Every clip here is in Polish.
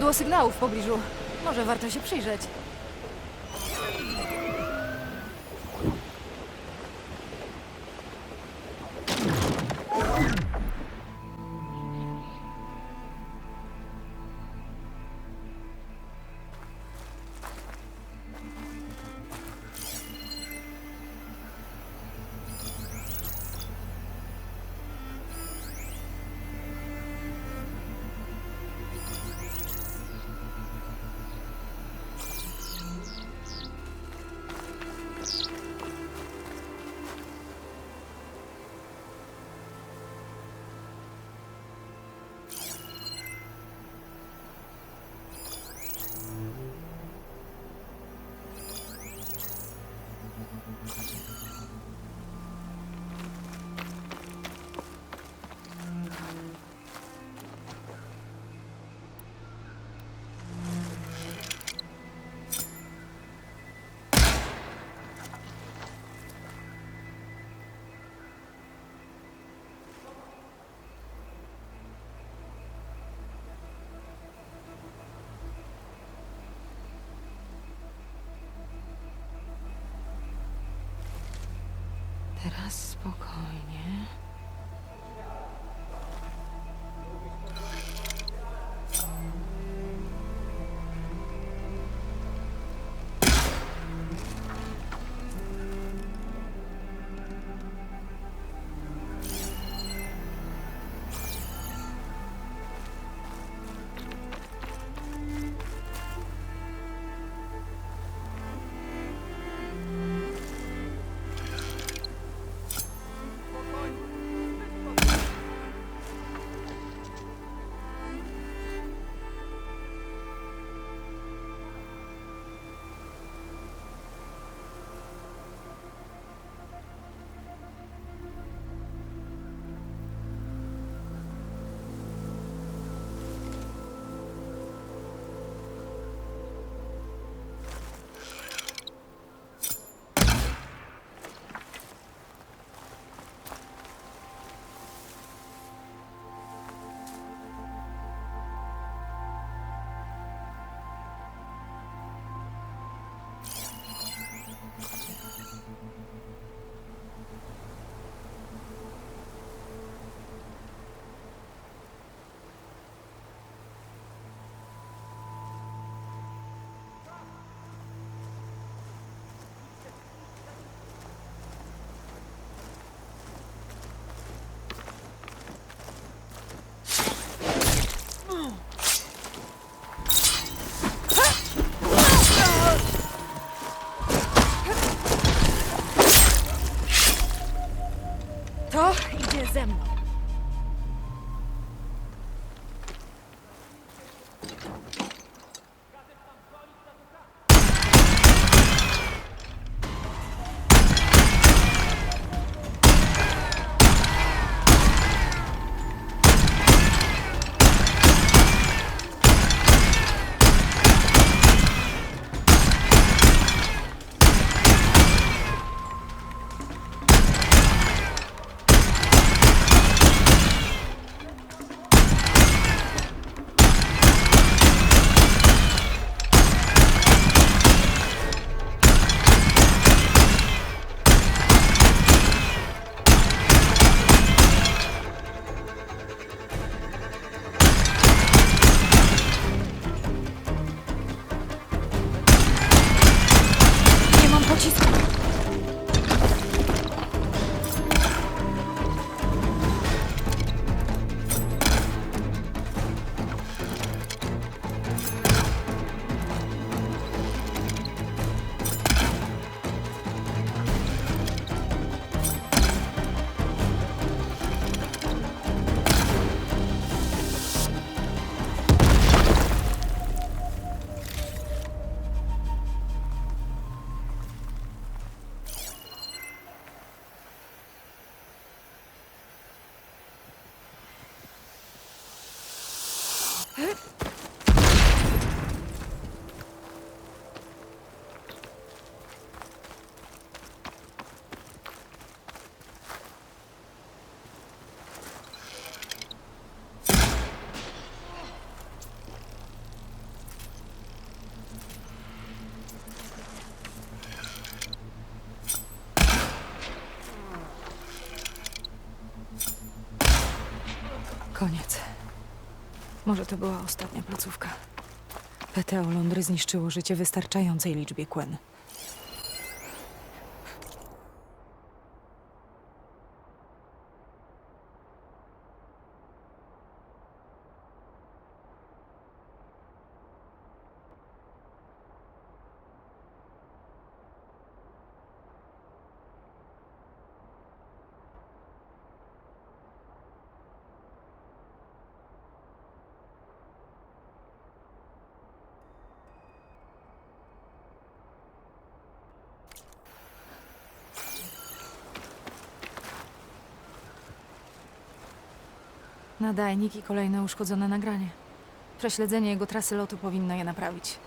Źródło sygnału w pobliżu. Może warto się przyjrzeć. Teraz spokojnie. koniec. Może to była ostatnia placówka. PTO Londry zniszczyło życie wystarczającej liczbie Quen. Nadajnik i kolejne uszkodzone nagranie. Prześledzenie jego trasy lotu powinno je naprawić.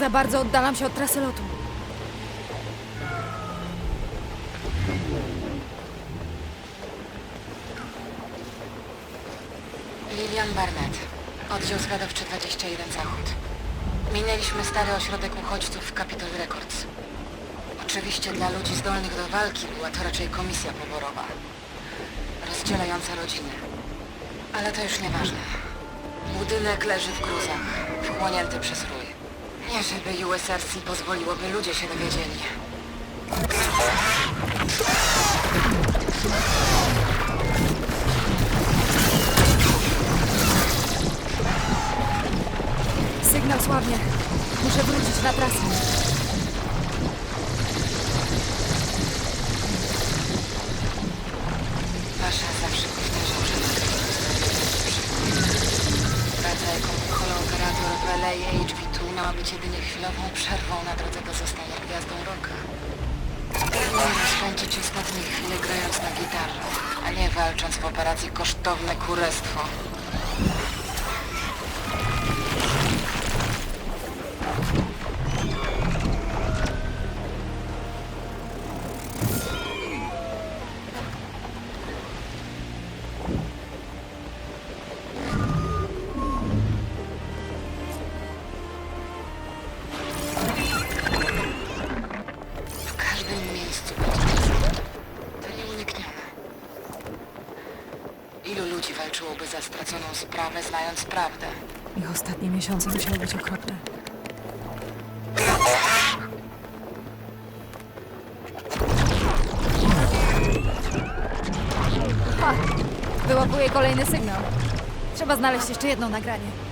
Za bardzo oddalam się od trasy lotu. Lilian Barnett, oddział zwiadowczy 21 Zachód. Minęliśmy stary ośrodek uchodźców w Capitol Records. Oczywiście dla ludzi zdolnych do walki była to raczej komisja poborowa, rozdzielająca rodziny. Ale to już nieważne. Budynek leży w gruzach, wchłonięty przez rój. Nie żeby USRC pozwoliłoby ludzie się dowiedzieli. Sygnał słabnie. Muszę wrócić na trasę. Pasza zawsze powtarzał, że to Praca jako holooperator w LA HV2 miała być jedynie chwilową przerwą na drodze do zostania gwiazdą rocka. Miał spędzić ostatnie chwile grając na gitarze, a nie walcząc w operacji kosztowne kurestwo. Walczyłoby za straconą sprawę, znając prawdę? Ich ostatnie miesiące musiały być okropne. Ha! Wyłapuję kolejny sygnał. Trzeba znaleźć jeszcze jedno nagranie.